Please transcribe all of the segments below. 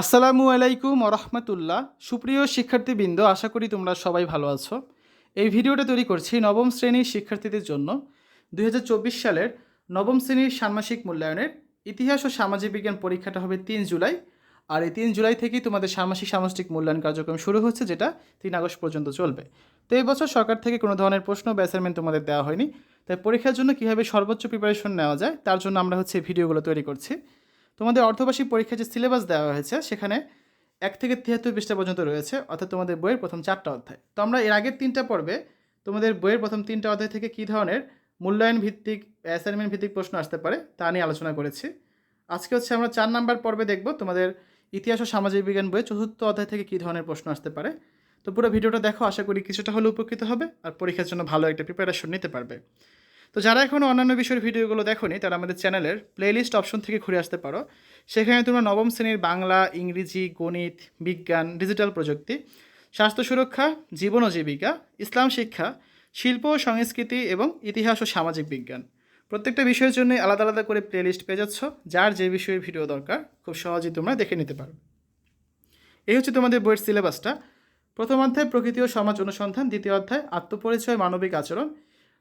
আসসালামু আলাইকুম রহমতুল্লাহ। সুপ্রিয় শিক্ষার্থীবৃন্দ, আশা করি তোমরা সবাই ভালো আছো। এই ভিডিওটা তৈরি করছি নবম শ্রেণির শিক্ষার্থীদের জন্য। দুই হাজার চব্বিশ সালের নবম শ্রেণির ষান্মাসিক মূল্যায়নের ইতিহাস ও সামাজিক বিজ্ঞান পরীক্ষাটা হবে তিন জুলাই। আর এই তিন জুলাই থেকেই তোমাদের ষান্মাসিক সামষ্টিক মূল্যায়ন কার্যক্রম শুরু হচ্ছে, যেটা তিন আগস্ট পর্যন্ত চলবে। তো এই বছর সরকার থেকে কোনো ধরনের প্রশ্ন বা অ্যাসাইনমেন্ট তোমাদের দেওয়া হয়নি। তাই পরীক্ষার জন্য কীভাবে সর্বোচ্চ প্রিপারেশন নেওয়া যায়, তার জন্য আমরা হচ্ছে এই ভিডিওগুলো তৈরি করছি। তোমাদের অর্ধবার্ষিক পরীক্ষার যে সিলেবাস দেওয়া হয়েছে, সেখানে এক থেকে তিয়াত্তর পৃষ্ঠা পর্যন্ত রয়েছে, অর্থাৎ তোমাদের বইয়ের প্রথম চারটা অধ্যায়। তো আমরা এর আগের তিনটা পর্বে তোমাদের বইয়ের প্রথম তিনটা অধ্যায় থেকে কী ধরনের মূল্যায়ন ভিত্তিক অ্যাসাইনমেন্ট ভিত্তিক প্রশ্ন আসতে পারে, তা নিয়ে আলোচনা করেছি। আজকে হচ্ছে আমরা চার নাম্বার পর্বে দেখব তোমাদের ইতিহাস ও সামাজিক বিজ্ঞান বইয়ের চতুর্থ অধ্যায় থেকে কী ধরনের প্রশ্ন আসতে পারে। তো পুরো ভিডিওটা দেখো, আশা করি কিছুটা হলে উপকৃত হবে, আর পরীক্ষার জন্য ভালো একটা প্রিপারেশন নিতে পারবে। তো যারা এখনও অন্যান্য বিষয়ের ভিডিওগুলো দেখোনি, তারা আমাদের চ্যানেলের প্লেলিস্ট অপশন থেকে ঘুরে আসতে পারো। সেখানে তোমরা নবম শ্রেণির বাংলা, ইংরেজি, গণিত, বিজ্ঞান ডিজিটাল প্রযুক্তি, স্বাস্থ্য সুরক্ষা, জীবন ও জীবিকা, ইসলাম শিক্ষা, শিল্প ও সংস্কৃতি এবং ইতিহাস ও সামাজিক বিজ্ঞান। প্রত্যেকটা বিষয়ের জন্য আলাদা আলাদা করে প্লেলিস্ট পেয়ে যাচ্ছ। যার যে বিষয়ের ভিডিও দরকার, খুব সহজেই তোমরা দেখে নিতে পারো। এই হচ্ছে তোমাদের বইয়ের সিলেবাসটা প্রথম অধ্যায়, প্রকৃতি ও সমাজ অনুসন্ধান, দ্বিতীয় অধ্যায়, আত্মপরিচয়, মানবিক আচরণ।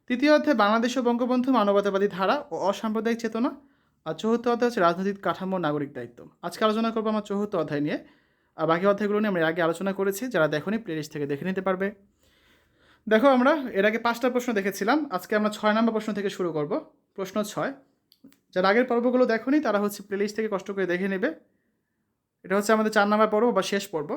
তৃতীয় অধ্যায়, বাংলাদেশ ও বঙ্গবন্ধু মানবতাবাদী ধারা ও অসাম্প্রদায়িক চেতনা। আর চতুর্থ অধ্যায় হচ্ছে রাজনৈতিক কাঠামো নাগরিক দায়িত্ব। আজকে আলোচনা করব আমার চতুর্থ অধ্যায় নিয়ে। আর বাকি অধ্যায়গুলো নিয়ে আমরা আগে আলোচনা করেছি, যারা দেখোনি প্লেলিস্ট থেকে দেখে নিতে পারবে। দেখো আমরা, এর আগে পাঁচটা প্রশ্ন দেখেছিলাম। আজকে আমরা ছয় নম্বর প্রশ্ন থেকে শুরু করব। প্রশ্ন ছয়, যারা আগের পর্বগুলো দেখোনি, তারা হচ্ছে প্লেলিস্ট থেকে কষ্ট করে দেখে নেবে। এটা হচ্ছে আমাদের চার নম্বর পর্ব বা শেষ পর্ব।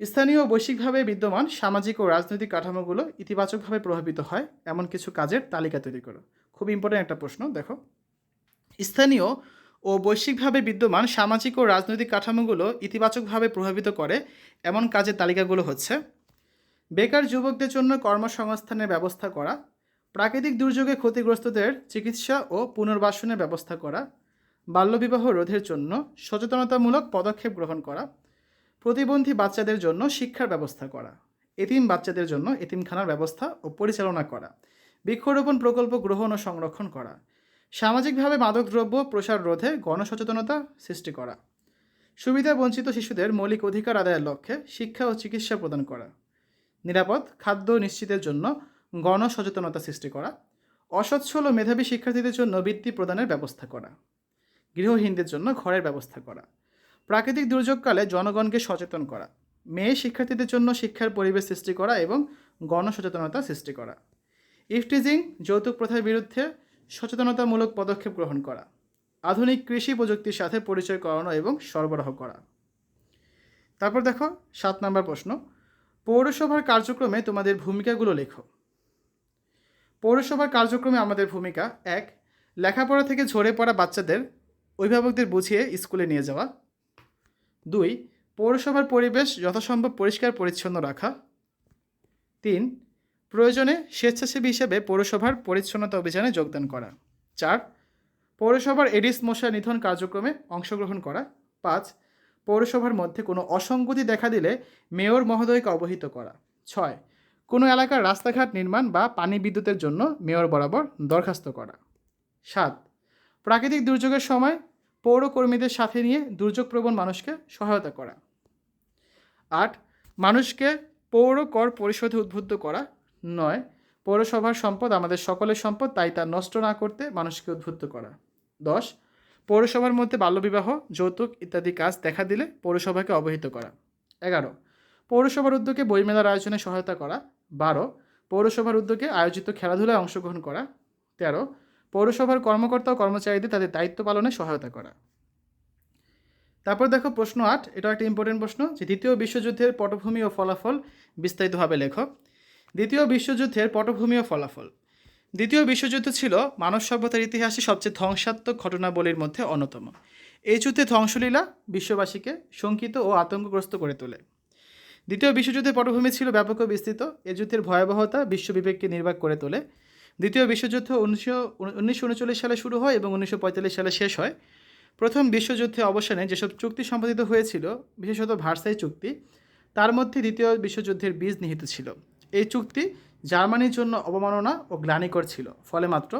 স্থানীয় বৈশ্বিকভাবে বিদ্যমান সামাজিক ও রাজনৈতিক কাঠামোগুলো ইতিবাচকভাবে প্রভাবিত হয়, এমন কিছু কাজের তালিকা তৈরি করো। খুব ইম্পর্টেন্ট একটা প্রশ্ন, দেখো। স্থানীয় ও বৈশ্বিকভাবে বিদ্যমান সামাজিক ও রাজনৈতিক কাঠামোগুলো ইতিবাচকভাবে প্রভাবিত করে, এমন কাজের তালিকাগুলো হচ্ছে, বেকার যুবকদের জন্য কর্মসংস্থানের ব্যবস্থা করা, প্রাকৃতিক দুর্যোগে ক্ষতিগ্রস্তদের চিকিৎসা ও পুনর্বাসনের ব্যবস্থা করা, বাল্যবিবাহ রোধের জন্য সচেতনতামূলক পদক্ষেপ গ্রহণ করা প্রতিবন্ধী বাচ্চাদের জন্য শিক্ষার ব্যবস্থা করা, এতিম বাচ্চাদের জন্য এতিমখানার ব্যবস্থা ও পরিচালনা করা, বৃক্ষরোপণ প্রকল্প গ্রহণ ও সংরক্ষণ করা, সামাজিকভাবে মাদকদ্রব্য প্রসার রোধে গণসচেতনতা সৃষ্টি করা, সুবিধা বঞ্চিত শিশুদের মৌলিক অধিকার আদায়ের লক্ষ্যে শিক্ষা ও চিকিৎসা প্রদান করা, নিরাপদ খাদ্য নিশ্চিতের জন্য গণসচেতনতা সৃষ্টি করা, অসচ্ছল ও মেধাবী শিক্ষার্থীদের জন্য বৃত্তি প্রদানের ব্যবস্থা করা, গৃহহীনদের জন্য ঘরের ব্যবস্থা করা। প্রাকৃতিক দুর্যোগকালে জনগণকে সচেতন করা, মেয়ে শিক্ষার্থীদের জন্য শিক্ষার পরিবেশ সৃষ্টি করা এবং গণসচেতনতা সৃষ্টি করা। ইফটিজিং যৌতুক প্রথার বিরুদ্ধে সচেতনতামূলক পদক্ষেপ গ্রহণ করা, আধুনিক কৃষি প্রযুক্তির সাথে পরিচয় করানো এবং সরবরাহ করা। তারপর দেখো, সাত নম্বর প্রশ্ন, পৌরসভার কার্যক্রমে তোমাদের ভূমিকাগুলো লেখো। পৌরসভার কার্যক্রমে আমাদের ভূমিকা, এক, লেখাপড়া থেকে ঝরে পড়া বাচ্চাদের অভিভাবকদের বুঝিয়ে স্কুলে নিয়ে যাওয়া। দুই, পৌরসভার পরিবেশ যথাসম্ভব পরিষ্কার পরিচ্ছন্ন রাখা। তিন, প্রয়োজনে স্বেচ্ছাসেবী হিসেবে পৌরসভার পরিচ্ছন্নতা অভিযানে যোগদান করা। চার, পৌরসভার এডিস মশা নিধন কার্যক্রমে অংশগ্রহণ করা। পাঁচ, পৌরসভার মধ্যে কোনো অসঙ্গতি দেখা দিলে মেয়র মহোদয়কে অবহিত করা। ছয়, কোনো এলাকার রাস্তাঘাট নির্মাণ বা পানি বিদ্যুতের জন্য মেয়র বরাবর দরখাস্ত করা। সাত, প্রাকৃতিক দুর্যোগের সময় পৌর কর্মীদের সাথে নিয়ে দুর্যোগপ্রবণ মানুষকে সহায়তা করা। আট, মানুষকে পৌর কর পরিশোধে উদ্বুদ্ধ করা। নয়, পৌরসভার সম্পদ আমাদের সকলের সম্পদ, তাই তা নষ্ট না করতে মানুষকে উদ্বুদ্ধ করা। দশ, পৌরসভার মধ্যে বাল্যবিবাহ, যৌতুক ইত্যাদি কাজ দেখা দিলে পৌরসভাকে অবহিত করা। এগারো, পৌরসভার উদ্যোগে বইমেলার আয়োজনে সহায়তা করা। বারো, পৌরসভার উদ্যোগে আয়োজিত খেলাধুলায় অংশগ্রহণ করা। তেরো পৌরসভার কর্মকর্তা ও কর্মচারীদের তাদের দায়িত্ব পালনে সহায়তা করা। তারপর দেখো প্রশ্ন আট এটা একটা ইম্পর্টেন্ট প্রশ্ন যে দ্বিতীয় বিশ্বযুদ্ধের পটভূমি ও ফলাফল বিস্তারিতভাবে লেখো। দ্বিতীয় বিশ্বযুদ্ধের পটভূমি ও ফলাফল। দ্বিতীয় বিশ্বযুদ্ধ ছিল মানব সভ্যতার ইতিহাসে সবচেয়ে ধ্বংসাত্মক ঘটনাবলীর মধ্যে অন্যতম। এই যুদ্ধে ধ্বংসলীলা বিশ্ববাসীকে শঙ্কিত ও আতঙ্কগ্রস্ত করে তোলে। দ্বিতীয় বিশ্বযুদ্ধের পটভূমি ছিল ব্যাপক বিস্তৃত। এ যুদ্ধের ভয়াবহতা বিশ্ববিবেককে নির্বাক করে তোলে। দ্বিতীয় বিশ্বযুদ্ধ উনিশশো উনচল্লিশ সালে শুরু হয় এবং উনিশশো পঁয়তাল্লিশ সালে শেষ হয়। প্রথম বিশ্বযুদ্ধে অবসানে যেসব চুক্তি সম্পাদিত হয়েছিল, বিশেষত ভার্সাই চুক্তি, তার মধ্যে দ্বিতীয় বিশ্বযুদ্ধের বীজ নিহিত ছিল। এই চুক্তি জার্মানির জন্য অবমাননা ও গ্লানিকর ছিল। ফলে মাত্র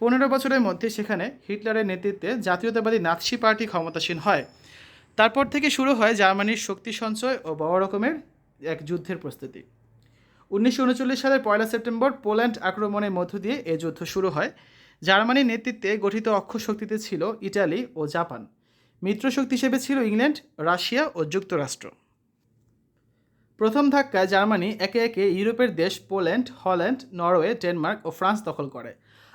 পনেরো বছরের মধ্যে সেখানে হিটলারের নেতৃত্বে জাতীয়তাবাদী নাৎসি পার্টি ক্ষমতাসীন হয়। তারপর থেকে শুরু হয় জার্মানির শক্তি সঞ্চয় ও বড় রকমের এক যুদ্ধের প্রস্তুতি। উনিশশো উনচল্লিশ সালের পয়লা সেপ্টেম্বর পোল্যান্ড আক্রমণের মধ্য দিয়ে এ যুদ্ধ শুরু হয়। জার্মানির নেতৃত্বে গঠিত অক্ষ শক্তিতে ছিল ইটালি ও জাপান। মিত্রশক্তি হিসেবে ছিল ইংল্যান্ড, রাশিয়া ও যুক্তরাষ্ট্র। প্রথম ধাক্কায় জার্মানি একে একে ইউরোপের দেশ পোল্যান্ড, হল্যান্ড, নরওয়ে, ডেনমার্ক ও ফ্রান্স দখল করে।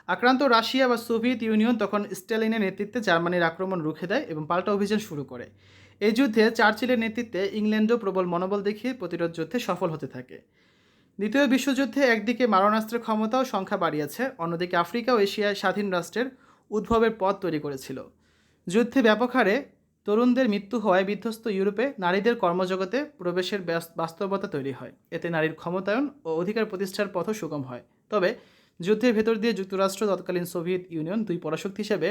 আক্রান্ত রাশিয়া বা সোভিয়েত ইউনিয়ন তখন স্ট্যালিনের নেতৃত্বে জার্মানির আক্রমণ রুখে দেয় এবং পাল্টা অভিযান শুরু করে। এই যুদ্ধে চার্চিলের নেতৃত্বে ইংল্যান্ডও প্রবল মনোবল দেখিয়ে প্রতিরোধ যুদ্ধে সফল হতে থাকে। দ্বিতীয় বিশ্বযুদ্ধে একদিকে মারণাস্ত্রের ক্ষমতাও সংখ্যা বাড়িয়েছে, অন্যদিকে আফ্রিকা ও এশিয়ায় স্বাধীন রাষ্ট্রের উদ্ভবের পথ তৈরি করেছিল। যুদ্ধে ব্যাপক হারে তরুণদের মৃত্যু হওয়ায় বিধ্বস্ত ইউরোপে নারীদের কর্মজগতে প্রবেশের বাস্তবতা তৈরি হয়। এতে নারীর ক্ষমতায়ন ও অধিকার প্রতিষ্ঠার পথও সুগম হয়। তবে যুদ্ধের ভেতর দিয়ে যুক্তরাষ্ট্র, তৎকালীন সোভিয়েত ইউনিয়ন দুই পরাশক্তি হিসেবে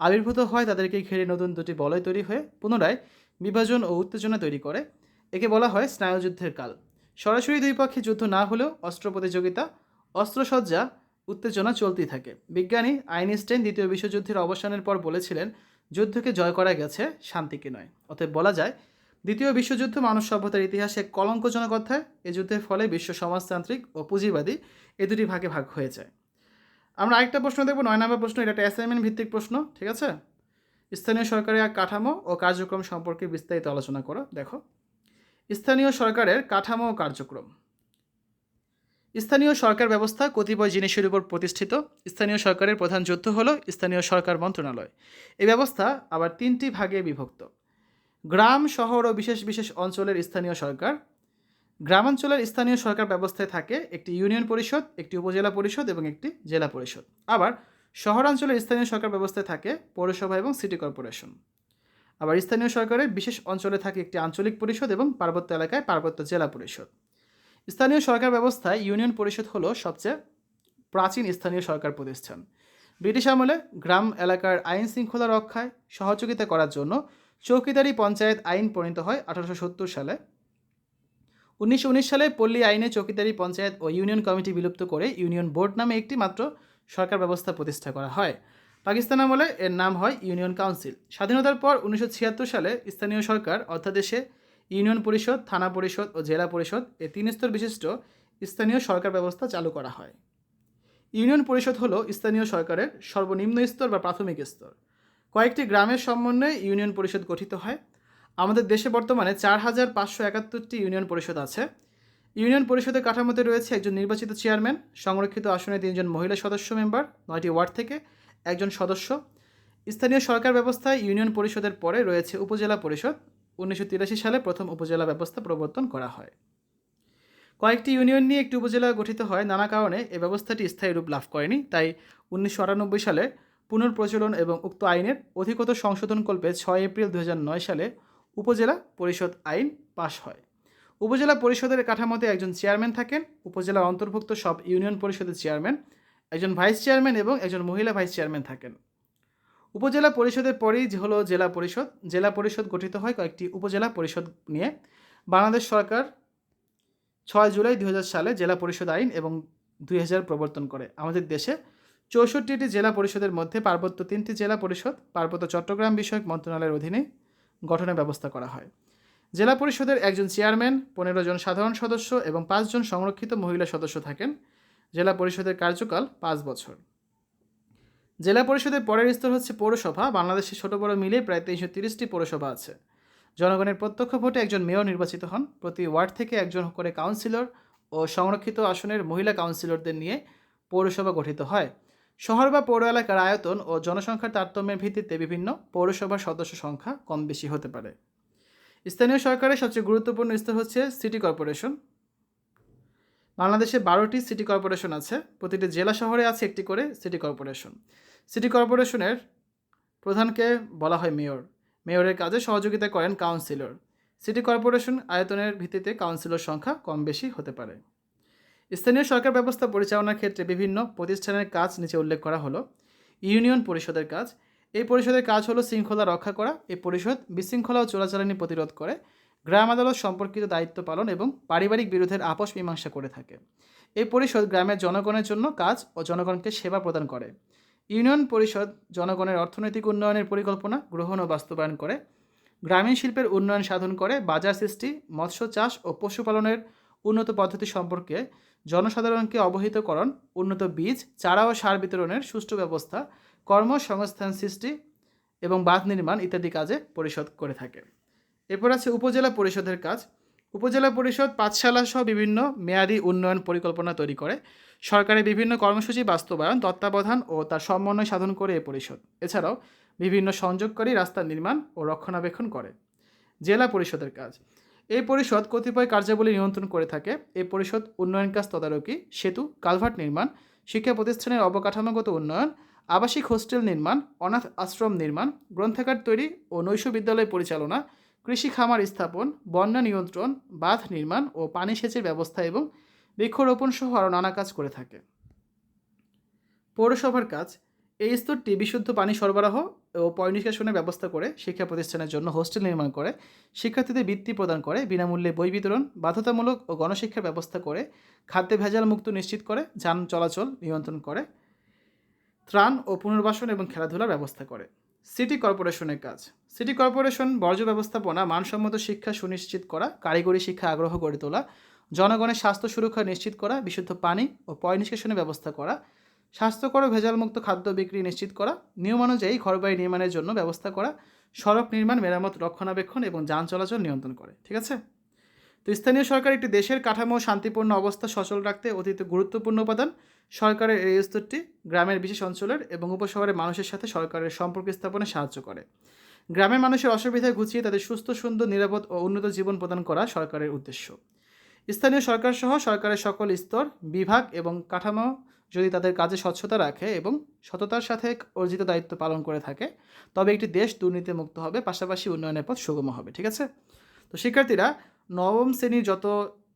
আবির্ভূত হয়, তাদেরকে ঘিরে নতুন দুটি বলয় তৈরি হয়ে পুনরায় বিভাজন ও উত্তেজনা তৈরি করে। একে বলা হয় স্নায়ুযুদ্ধের কাল। সরাসরি দুই পক্ষে যুদ্ধ না হলেও অস্ত্র প্রতিযোগিতা অস্ত্রসজ্জা, উত্তেজনা চলতেই থাকে। বিজ্ঞানী আইনস্টাইন দ্বিতীয় বিশ্বযুদ্ধের অবসানের পর বলেছিলেন, যুদ্ধকে জয় করা গেছে শান্তিকে নয়। অতএব বলা যায়, দ্বিতীয় বিশ্বযুদ্ধ মানব সভ্যতার ইতিহাসে কলঙ্কজনক অধ্যায়। এ যুদ্ধের ফলে বিশ্ব সমাজতান্ত্রিক ও পুঁজিবাদী এ দুটি ভাগে ভাগ হয়ে যায় আমরা আরেকটা প্রশ্ন দেখব, নয় নম্বর প্রশ্ন, এটা একটা অ্যাসাইনমেন্ট ভিত্তিক প্রশ্ন, ঠিক আছে? স্থানীয় সরকারের কাঠামো ও কার্যক্রম সম্পর্কে বিস্তারিত আলোচনা করো, দেখো। স্থানীয় সরকারের কাঠামো কার্যক্রম। স্থানীয় সরকার ব্যবস্থা কতিপয় জিনিসের উপর প্রতিষ্ঠিত। স্থানীয় সরকারের প্রধান যুদ্ধ হলো স্থানীয় সরকার মন্ত্রণালয়। এই ব্যবস্থা আবার তিনটি ভাগে বিভক্ত। গ্রাম, শহর ও বিশেষ বিশেষ অঞ্চলের স্থানীয় সরকার। গ্রামাঞ্চলের স্থানীয় সরকার ব্যবস্থায় থাকে একটি ইউনিয়ন পরিষদ, একটি উপজেলা পরিষদ এবং একটি জেলা পরিষদ। আবার শহরাঞ্চলের স্থানীয় সরকার ব্যবস্থায় থাকে পৌরসভা এবং সিটি কর্পোরেশন। আবার স্থানীয় সরকারের বিশেষ অঞ্চলে থাকে একটি আঞ্চলিক পরিষদ এবং পার্বত্য এলাকায় পার্বত্য জেলা পরিষদ। স্থানীয় সরকার ব্যবস্থায় ইউনিয়ন পরিষদ হলো সবচেয়ে প্রাচীন স্থানীয় সরকার প্রতিষ্ঠান। ব্রিটিশ আমলে গ্রাম এলাকার আইন শৃঙ্খলা রক্ষায় সহযোগিতা করার জন্য চৌকিদারি পঞ্চায়েত আইন প্রণীত হয় আঠারোশো সত্তর সালে। উনিশশো উনিশ সালে পল্লী আইনে চৌকিদারি পঞ্চায়েত ও ইউনিয়ন কমিটি বিলুপ্ত করে ইউনিয়ন বোর্ড নামে একটি মাত্র সরকার ব্যবস্থা প্রতিষ্ঠা করা হয়। পাকিস্তান আমলে এর নাম হয় ইউনিয়ন কাউন্সিল। স্বাধীনতার পর উনিশশো ছিয়াত্তর সালে স্থানীয় সরকার অধ্যাদেশে ইউনিয়ন পরিষদ, থানা পরিষদ ও জেলা পরিষদ এ তিন স্তর বিশিষ্ট স্থানীয় সরকার ব্যবস্থা চালু করা হয়। ইউনিয়ন পরিষদ হলো স্থানীয় সরকারের সর্বনিম্ন স্তর বা প্রাথমিক স্তর। কয়েকটি গ্রামের সমন্বয়ে ইউনিয়ন পরিষদ গঠিত হয়। আমাদের দেশে বর্তমানে চার হাজার পাঁচশো একাত্তরটি ইউনিয়ন পরিষদ আছে। ইউনিয়ন পরিষদের কাঠামোতে রয়েছে একজন নির্বাচিত চেয়ারম্যান, সংরক্ষিত আসনে তিনজন মহিলা সদস্য মেম্বার, নয়টি ওয়ার্ড থেকে একজন সদস্য। স্থানীয় সরকার ব্যবস্থায় ইউনিয়ন পরিষদের পরে রয়েছে উপজেলা পরিষদ। উনিশশো তিরাশি সালে প্রথম উপজেলা ব্যবস্থা প্রবর্তন করা হয়। কয়েকটি ইউনিয়ন নিয়ে একটি উপজেলা গঠিত হয়। নানা কারণে এ ব্যবস্থাটি স্থায়ী রূপ লাভ করেনি। তাই উনিশশো আটানব্বই সালে পুনর্প্রচলন এবং উক্ত আইনের অধিকতর সংশোধনকল্পে ছয় এপ্রিল দু হাজার নয় সালে উপজেলা পরিষদ আইন পাশ হয়। উপজেলা পরিষদের কাঠামোতে একজন চেয়ারম্যান থাকেন। উপজেলার অন্তর্ভুক্ত সব ইউনিয়ন পরিষদের চেয়ারম্যান একজন ভাইস চেয়ারম্যান এবং একজন মহিলা ভাইস চেয়ারম্যান থাকেন। উপজেলা পরিষদের পরেই যে হলো জেলা পরিষদ জেলা পরিষদ গঠিত হয় কয়েকটি উপজেলা পরিষদ নিয়ে। বাংলাদেশ সরকার ছয় জুলাই দু হাজার সালে জেলা পরিষদ আইন এবং দুই হাজার প্রবর্তন করে। আমাদের দেশে চৌষট্টিটি জেলা পরিষদের মধ্যে পার্বত্য তিনটি জেলা পরিষদ, পার্বত্য চট্টগ্রাম বিষয়ক মন্ত্রণালয়ের অধীনে গঠনের ব্যবস্থা করা হয়। জেলা পরিষদের একজন চেয়ারম্যান, পনেরো জন সাধারণ সদস্য এবং পাঁচজন সংরক্ষিত মহিলা সদস্য থাকেন। জেলা পরিষদের কার্যকাল পাঁচ বছর। জেলা পরিষদের পরের স্তর হচ্ছে পৌরসভা। বাংলাদেশে ছোট বড় মিলে প্রায় তিনশো তিরিশটি পৌরসভা আছে। জনগণের প্রত্যক্ষ ভোটে একজন মেয়র নির্বাচিত হন। প্রতি ওয়ার্ড থেকে একজন করে কাউন্সিলর ও সংরক্ষিত আসনের মহিলা কাউন্সিলরদের নিয়ে পৌরসভা গঠিত হয়। শহর বা পৌর এলাকার আয়তন ও জনসংখ্যার তারতম্যের ভিত্তিতে বিভিন্ন পৌরসভার সদস্য সংখ্যা কম বেশি হতে পারে। স্থানীয় সরকারের সবচেয়ে গুরুত্বপূর্ণ স্তর হচ্ছে সিটি কর্পোরেশন। বাংলাদেশে বারোটি সিটি কর্পোরেশন আছে, প্রতিটি জেলা শহরে আছে একটি করে সিটি কর্পোরেশন। সিটি কর্পোরেশনের প্রধানকে বলা হয় মেয়র। মেয়রের কাজে সহযোগিতা করেন কাউন্সিলর। সিটি কর্পোরেশন আয়তনের ভিত্তিতে কাউন্সিলর সংখ্যা কম বেশি হতে পারে। স্থানীয় সরকার ব্যবস্থা পরিচালনার ক্ষেত্রে বিভিন্ন প্রতিষ্ঠানের কাজ নিচে উল্লেখ করা হলো। ইউনিয়ন পরিষদের কাজ। এই পরিষদের কাজ হলো শৃঙ্খলা রক্ষা করা। এই পরিষদ বিশৃঙ্খলা ও চোরাচালানি প্রতিরোধ করে। গ্রাম আদালত সম্পর্কিত দায়িত্ব পালন এবং পারিবারিক বিরোধের আপোষ মীমাংসা করে থাকে। এই পরিষদ গ্রামের জনগণের জন্য কাজ ও জনগণকে সেবা প্রদান করে। ইউনিয়ন পরিষদ জনগণের অর্থনৈতিক উন্নয়নের পরিকল্পনা, গ্রহণ ও বাস্তবায়ন করে। গ্রামীণ শিল্পের উন্নয়ন সাধন করে। বাজার সৃষ্টি, মৎস্য চাষ ও পশুপালনের উন্নত পদ্ধতি সম্পর্কে জনসাধারণকে অবহিতকরণ, উন্নত বীজ, চারা ও সার বিতরণের সুষ্ঠু ব্যবস্থা, কর্মসংস্থান সৃষ্টি এবং বাঁধ নির্মাণ ইত্যাদি কাজে পরিষদ করে থাকে। এরপর আছে উপজেলা পরিষদের কাজ। উপজেলা পরিষদ পাঠশালা সহ বিভিন্ন মেয়াদী উন্নয়ন পরিকল্পনা তৈরি করে। সরকারের বিভিন্ন কর্মসূচি বাস্তবায়ন, তত্ত্বাবধান ও তার সমন্বয় সাধন করে এ পরিষদ। এছাড়াও বিভিন্ন সংযোগকারী রাস্তা নির্মাণ ও রক্ষণাবেক্ষণ করে। জেলা পরিষদের কাজ। এই পরিষদ কতিপয় কার্যাবলী নিয়ন্ত্রণ করে থাকে। এই পরিষদ উন্নয়ন কাজ তদারকি, সেতু, কালভার্ট নির্মাণ, শিক্ষা প্রতিষ্ঠানের অবকাঠামোগত উন্নয়ন, আবাসিক হোস্টেল নির্মাণ, অনাথ আশ্রম নির্মাণ, গ্রন্থাগার তৈরি ও নৈশ বিদ্যালয় পরিচালনা কৃষি খামার স্থাপন, বন্যা নিয়ন্ত্রণ, বাঁধ নির্মাণ ও পানি সেচের ব্যবস্থা এবং বৃক্ষরোপণ সহ আরও নানা কাজ করে থাকে। পৌরসভার কাজ, এই স্তরটি বিশুদ্ধ পানি সরবরাহ ও পয়নিষ্কাশনের ব্যবস্থা করে শিক্ষা প্রতিষ্ঠানের জন্য হোস্টেল নির্মাণ করে, শিক্ষার্থীদের বৃত্তি প্রদান করে, বিনামূল্যে বই বিতরণ, বাধ্যতামূলক ও গণশিক্ষার ব্যবস্থা করে, খাদ্যে ভেজাল মুক্ত নিশ্চিত করে, যান চলাচল নিয়ন্ত্রণ করে, ত্রাণ ও পুনর্বাসন এবং খেলাধুলার ব্যবস্থা করে। সিটি কর্পোরেশনের কাজ। সিটি কর্পোরেশন বর্জ্য ব্যবস্থাপনা, মানসম্মত শিক্ষা সুনিশ্চিত করা, কারিগরি শিক্ষা আগ্রহ গড়ে তোলা, জনগণের স্বাস্থ্য সুরক্ষা নিশ্চিত করা, বিশুদ্ধ পানি ও পয় নিষ্কাশনের ব্যবস্থা করা, স্বাস্থ্যকর ও ভেজালমুক্ত খাদ্য বিক্রি নিশ্চিত করা, নিয়মানুযায়ী ঘরবাড়ি নির্মাণের জন্য ব্যবস্থা করা, সড়ক নির্মাণ, মেরামত, রক্ষণাবেক্ষণ এবং যান চলাচল নিয়ন্ত্রণ করে, ঠিক আছে? তো স্থানীয় সরকার একটি দেশের কাঠামো শান্তিপূর্ণ অবস্থা সচল রাখতে অতীত গুরুত্বপূর্ণ উপাদান সরকারের এই স্তরটি গ্রামের বিশেষ অঞ্চলের এবং উপশহরের মানুষের সাথে সরকারের সম্পর্ক স্থাপনে সাহায্য করে। গ্রামের মানুষের অসুবিধায় গুছিয়ে তাদের সুস্থ, সুন্দর, নিরাপদ ও উন্নত জীবন প্রদান করা সরকারের উদ্দেশ্য। স্থানীয় সরকার সহ সরকারের সকল স্তর, বিভাগ এবং কাঠামো যদি তাদের কাজে স্বচ্ছতা রাখে এবং সততার সাথে অর্জিত দায়িত্ব পালন করে থাকে, তবে একটি দেশ দুর্নীতিমুক্ত হবে, পাশাপাশি উন্নয়নের পথ সুগম হবে, ঠিক আছে? তো শিক্ষার্থীরা নবম শ্রেণির যত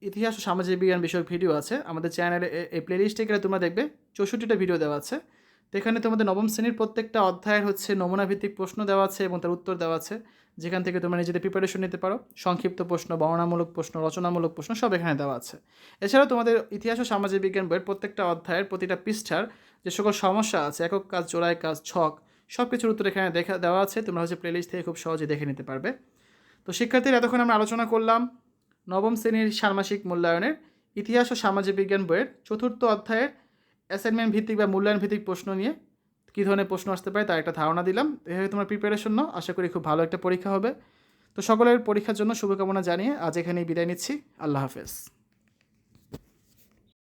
ইতিহাস ও সামাজিক বিজ্ঞান বিষয়ক ভিডিও আছে। আমাদের চ্যানেলে এই প্লেলিস্টে গেলে তোমরা দেখবে। চৌষট্টিটা ভিডিও দেওয়া আছে। তো এখানে তোমাদের নবম শ্রেণির প্রত্যেকটা অধ্যায়ের হচ্ছে নমুনাভিত্তিক প্রশ্ন দেওয়া আছে এবং তার উত্তর দেওয়া আছে। যেখান থেকে তোমরা নিজেদের প্রিপারেশন নিতে পারো। সংক্ষিপ্ত প্রশ্ন বর্ণামূলক প্রশ্ন, রচনামূলক প্রশ্ন সব এখানে দেওয়া আছে। এছাড়াও তোমাদের ইতিহাস ও সামাজিক বিজ্ঞান বইয়ের প্রত্যেকটা অধ্যায়ের প্রতিটা পৃষ্ঠার যে সকল সমস্যা আছে, একক কাজ জোড়ায় কাজ, ছক সব কিছুর উত্তর এখানে দেখা, দেওয়া আছে। তোমরা হচ্ছে প্লেলিস্ট থেকে খুব সহজে দেখে নিতে পারবে। তো শিক্ষার্থীরা, এতক্ষণ আমরা আলোচনা করলাম। নবম শ্রেণির ষান্মাসিক মূল্যায়নের ইতিহাস ও সামাজিক বিজ্ঞান বইয়ের চতুর্থ অধ্যায়ের অ্যাসাইনমেন্ট ভিত্তিক বা মূল্যায়ন ভিত্তিক প্রশ্ন নিয়ে কী ধরনের প্রশ্ন আসতে পারে তার একটা ধারণা দিলাম। এভাবে তোমার প্রিপারেশন নাও। আশা করি খুব ভালো একটা পরীক্ষা হবে। তো সকলের পরীক্ষার জন্য শুভকামনা জানিয়ে আজ এখানেই বিদায় নিচ্ছি। আল্লাহ হাফেজ।